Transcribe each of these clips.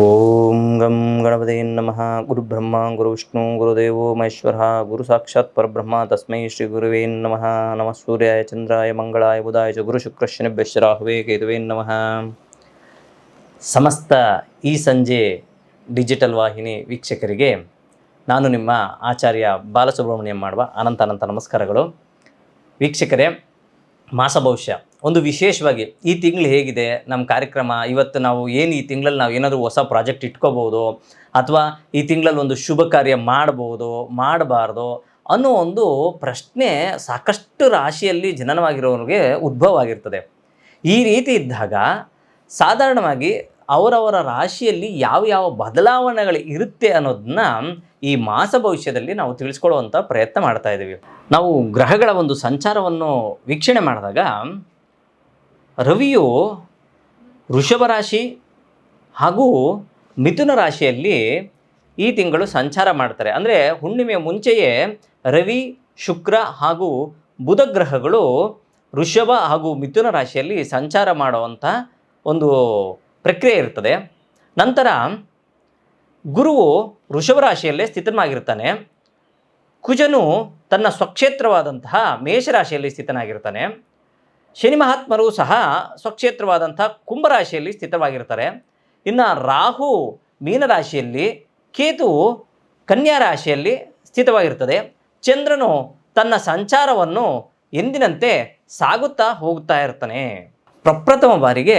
ಓಂ ಗಂ ಗಣಪತಿ ನಮಃ ಗುರುಬ್ರಹ್ಮ ಗುರುವಿಷ್ಣು ಗುರು ವಿಷ್ಣು ಗುರುದೇವೋ ಮಹೇಶ್ವರ ಗುರು ಸಾಕ್ಷಾತ್ ಪರಬ್ರಹ್ಮ ತಸ್ಮೈ ಶ್ರೀ ಗುರುವೇ ನಮಃ ನಮಃ ಸೂರ್ಯಾಯ ಚಂದ್ರಾಯ ಮಂಗಳಾಯ ಬುಧಾಯ ಚ ಗುರು ಶುಕ್ರ ಶನಿಭ್ಯಶ್ಚ ರಾಹುವೇ ಕೇತುವೇ ನಮಃ ಸಮಸ್ತ ಈ ಸಂಜೆ ಡಿಜಿಟಲ್ ವಾಹಿನಿ ವೀಕ್ಷಕರಿಗೆ ನಾನು ನಿಮ್ಮ ಆಚಾರ್ಯ ಬಾಲಸುಬ್ರಹ್ಮಣ್ಯಂ ಮಾಡುವ ಅನಂತ ಅನಂತ ನಮಸ್ಕಾರಗಳು. ವೀಕ್ಷಕರೇ, ಮಾಸ ಭವಿಷ್ಯ. ಒಂದು ವಿಶೇಷವಾಗಿ ಈ ತಿಂಗಳು ಹೇಗಿದೆ ನಮ್ಮ ಕಾರ್ಯಕ್ರಮ, ಇವತ್ತು ನಾವು ಏನು ಈ ತಿಂಗಳಲ್ಲಿ ನಾವು ಏನಾದರೂ ಹೊಸ ಪ್ರಾಜೆಕ್ಟ್ ಇಟ್ಕೋಬೋದು ಅಥವಾ ಈ ತಿಂಗಳಲ್ಲಿ ಒಂದು ಶುಭ ಕಾರ್ಯ ಮಾಡ್ಬೋದು ಮಾಡಬಾರ್ದು ಅನ್ನೋ ಒಂದು ಪ್ರಶ್ನೆ ಸಾಕಷ್ಟು ರಾಶಿಯಲ್ಲಿ ಜನನವಾಗಿರೋರಿಗೆ ಉದ್ಭವ ಆಗಿರ್ತದೆ ಈ ರೀತಿ ಇದ್ದಾಗ ಸಾಧಾರಣವಾಗಿ ಅವರವರ ರಾಶಿಯಲ್ಲಿ ಯಾವ ಯಾವ ಬದಲಾವಣೆಗಳು ಇರುತ್ತೆ ಅನ್ನೋದನ್ನ ಈ ಮಾಸ ಭವಿಷ್ಯದಲ್ಲಿ ನಾವು ತಿಳಿಸ್ಕೊಳ್ಳುವಂಥ ಪ್ರಯತ್ನ ಮಾಡ್ತಾ ಇದ್ದೀವಿ ನಾವು ಗ್ರಹಗಳ ಒಂದು ಸಂಚಾರವನ್ನು ವೀಕ್ಷಣೆ ಮಾಡಿದಾಗ ರವಿಯು ವೃಷಭ ರಾಶಿ ಹಾಗೂ ಮಿಥುನ ರಾಶಿಯಲ್ಲಿ ಈ ತಿಂಗಳು ಸಂಚಾರ ಮಾಡ್ತಾರೆ. ಅಂದರೆ ಹುಣ್ಣಿಮೆಯ ಮುಂಚೆಯೇ ರವಿ, ಶುಕ್ರ ಹಾಗೂ ಬುಧ ಗ್ರಹಗಳು ವೃಷಭ ಹಾಗೂ ಮಿಥುನ ರಾಶಿಯಲ್ಲಿ ಸಂಚಾರ ಮಾಡುವಂಥ ಒಂದು ಪ್ರಕ್ರಿಯೆ ಇರ್ತದೆ. ನಂತರ ಗುರುವು ವೃಷಭ ರಾಶಿಯಲ್ಲೇ ಸ್ಥಿತನಾಗಿರ್ತಾನೆ. ಕುಜನು ತನ್ನ ಸ್ವಕ್ಷೇತ್ರವಾದಂತಹ ಮೇಷರಾಶಿಯಲ್ಲಿ ಸ್ಥಿತನಾಗಿರ್ತಾನೆ. ಶನಿ ಮಹಾತ್ಮರು ಸಹ ಸ್ವಕ್ಷೇತ್ರವಾದಂಥ ಕುಂಭರಾಶಿಯಲ್ಲಿ ಸ್ಥಿತವಾಗಿರ್ತಾರೆ ಇನ್ನು ರಾಹು ಮೀನರಾಶಿಯಲ್ಲಿ, ಕೇತು ಕನ್ಯಾ ರಾಶಿಯಲ್ಲಿ ಸ್ಥಿತವಾಗಿರ್ತದೆ ಚಂದ್ರನು ತನ್ನ ಸಂಚಾರವನ್ನು ಎಂದಿನಂತೆ ಸಾಗುತ್ತಾ ಹೋಗುತ್ತಾ ಇರ್ತಾನೆ ಪ್ರಪ್ರಥಮ ಬಾರಿಗೆ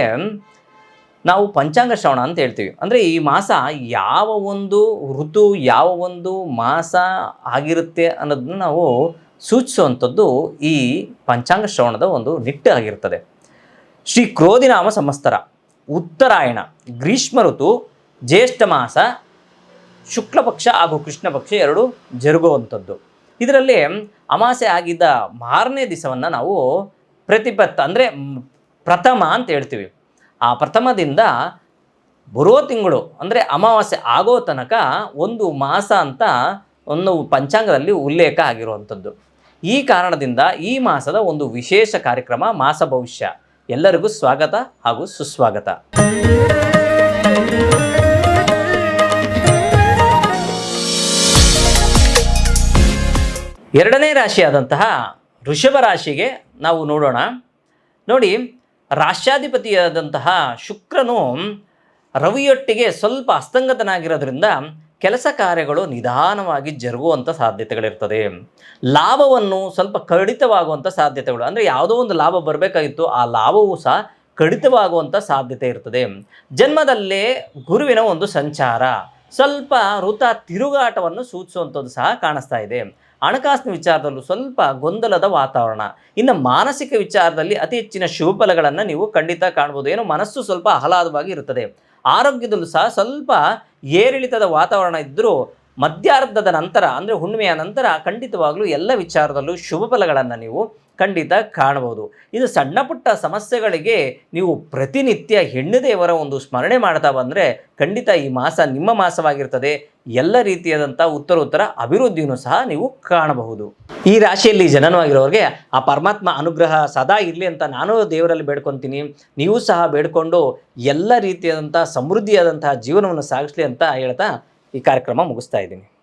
ನಾವು ಪಂಚಾಂಗ ಶ್ರವಣ ಅಂತ ಹೇಳ್ತೀವಿ. ಅಂದರೆ ಈ ಮಾಸ ಯಾವ ಒಂದು ಋತು, ಯಾವ ಒಂದು ಮಾಸ ಆಗಿರುತ್ತೆ ಅನ್ನೋದನ್ನ ನಾವು ಸೂಚಿಸುವಂಥದ್ದು ಈ ಪಂಚಾಂಗ ಶ್ರವಣದ ಒಂದು ನಿಟ್ಟು ಆಗಿರ್ತದೆ. ಶ್ರೀ ಕ್ರೋಧಿನಾಮ ಸಮಸ್ತರ, ಉತ್ತರಾಯಣ, ಗ್ರೀಷ್ಮ ಋತು, ಜ್ಯೇಷ್ಠ ಮಾಸ ಶುಕ್ಲ ಪಕ್ಷ ಹಾಗೂ ಕೃಷ್ಣ ಪಕ್ಷ ಎರಡು ಜರುಗುವಂಥದ್ದು. ಇದರಲ್ಲಿ ಅಮಾಸೆ ಆಗಿದ್ದ ಮಾರನೇ ದಿವಸವನ್ನು ನಾವು ಪ್ರತಿಪತ್ತ, ಅಂದರೆ ಪ್ರಥಮ ಅಂತ ಹೇಳ್ತೀವಿ. ಆ ಪ್ರಥಮದಿಂದ ಬರೋ ತಿಂಗಳು, ಅಂದರೆ ಅಮಾವಾಸ್ಯೆ ಆಗೋ ತನಕ ಒಂದು ಮಾಸ ಅಂತ ಒಂದು ಪಂಚಾಂಗದಲ್ಲಿ ಉಲ್ಲೇಖ ಆಗಿರುವಂಥದ್ದು. ಈ ಕಾರಣದಿಂದ ಈ ಮಾಸದ ಒಂದು ವಿಶೇಷ ಕಾರ್ಯಕ್ರಮ ಮಾಸ ಭವಿಷ್ಯ. ಎಲ್ಲರಿಗೂ ಸ್ವಾಗತ ಹಾಗೂ ಸುಸ್ವಾಗತ. ಎರಡನೇ ರಾಶಿಯಾದಂತಹ ಋಷಭ ರಾಶಿಗೆ ನಾವು ನೋಡೋಣ. ನೋಡಿ ರಾಷ್ಟ್ರಾಧಿಪತಿಯಾದಂತಹ ಶುಕ್ರನು ರವಿಯೊಟ್ಟಿಗೆ ಸ್ವಲ್ಪ ಅಸ್ತಂಗತನಾಗಿರೋದ್ರಿಂದ ಕೆಲಸ ಕಾರ್ಯಗಳು ನಿಧಾನವಾಗಿ ಜರುಗುವಂಥ ಸಾಧ್ಯತೆಗಳಿರ್ತದೆ. ಲಾಭವನ್ನು ಸ್ವಲ್ಪ ಕಡಿತವಾಗುವಂಥ ಸಾಧ್ಯತೆಗಳು, ಅಂದರೆ ಯಾವುದೋ ಒಂದು ಲಾಭ ಬರಬೇಕಾಗಿತ್ತು, ಆ ಲಾಭವೂ ಸಹ ಕಡಿತವಾಗುವಂಥ ಸಾಧ್ಯತೆ ಇರ್ತದೆ. ಜನ್ಮದಲ್ಲೇ ಗುರುವಿನ ಒಂದು ಸಂಚಾರ, ಸ್ವಲ್ಪ ಋತ ತಿರುಗಾಟವನ್ನು ಸೂಚಿಸುವಂಥದ್ದು ಸಹ ಕಾಣಿಸ್ತಾ ಇದೆ. ಹಣಕಾಸಿನ ವಿಚಾರದಲ್ಲೂ ಸ್ವಲ್ಪ ಗೊಂದಲದ ವಾತಾವರಣ. ಇನ್ನು ಮಾನಸಿಕ ವಿಚಾರದಲ್ಲಿ ಅತಿ ಹೆಚ್ಚಿನ ಶುಭಫಲಗಳನ್ನು ನೀವು ಖಂಡಿತ ಕಾಣ್ಬೋದು. ಏನೋ ಮನಸ್ಸು ಸ್ವಲ್ಪ ಆಹ್ಲಾದವಾಗಿ ಇರುತ್ತದೆ. ಆರೋಗ್ಯದಲ್ಲೂ ಸಹ ಸ್ವಲ್ಪ ಏರಿಳಿತದ ವಾತಾವರಣ ಇದ್ದರೂ ಮಧ್ಯಾರ್ಧದ ನಂತರ, ಅಂದರೆ ಹುಣ್ಣಿಮೆಯ ನಂತರ ಖಂಡಿತವಾಗಲೂ ಎಲ್ಲ ವಿಚಾರದಲ್ಲೂ ಶುಭ ಫಲಗಳನ್ನು ನೀವು ಖಂಡಿತ ಕಾಣಬಹುದು. ಇದು ಸಣ್ಣ ಪುಟ್ಟ ಸಮಸ್ಯೆಗಳಿಗೆ ನೀವು ಪ್ರತಿನಿತ್ಯ ಹೆಣ್ಣು ದೇವರ ಒಂದು ಸ್ಮರಣೆ ಮಾಡ್ತಾ ಬಂದರೆ ಖಂಡಿತ ಈ ಮಾಸ ನಿಮ್ಮ ಮಾಸವಾಗಿರ್ತದೆ. ಎಲ್ಲ ರೀತಿಯಾದಂಥ ಉತ್ತರೋತ್ತರ ಅಭಿವೃದ್ಧಿಯನ್ನು ಸಹ ನೀವು ಕಾಣಬಹುದು. ಈ ರಾಶಿಯಲ್ಲಿ ಜನನವಾಗಿರೋರಿಗೆ ಆ ಪರಮಾತ್ಮ ಅನುಗ್ರಹ ಸದಾ ಇರಲಿ ಅಂತ ನಾನು ದೇವರಲ್ಲಿ ಬೇಡ್ಕೊತೀನಿ. ನೀವು ಸಹ ಬೇಡ್ಕೊಂಡು ಎಲ್ಲ ರೀತಿಯಾದಂಥ ಸಮೃದ್ಧಿಯಾದಂತಹ ಜೀವನವನ್ನು ಸಾಗಿಸ್ಲಿ ಅಂತ ಹೇಳ್ತಾ ಈ ಕಾರ್ಯಕ್ರಮ ಮುಗಿಸ್ತಾ ಇದ್ದೀನಿ.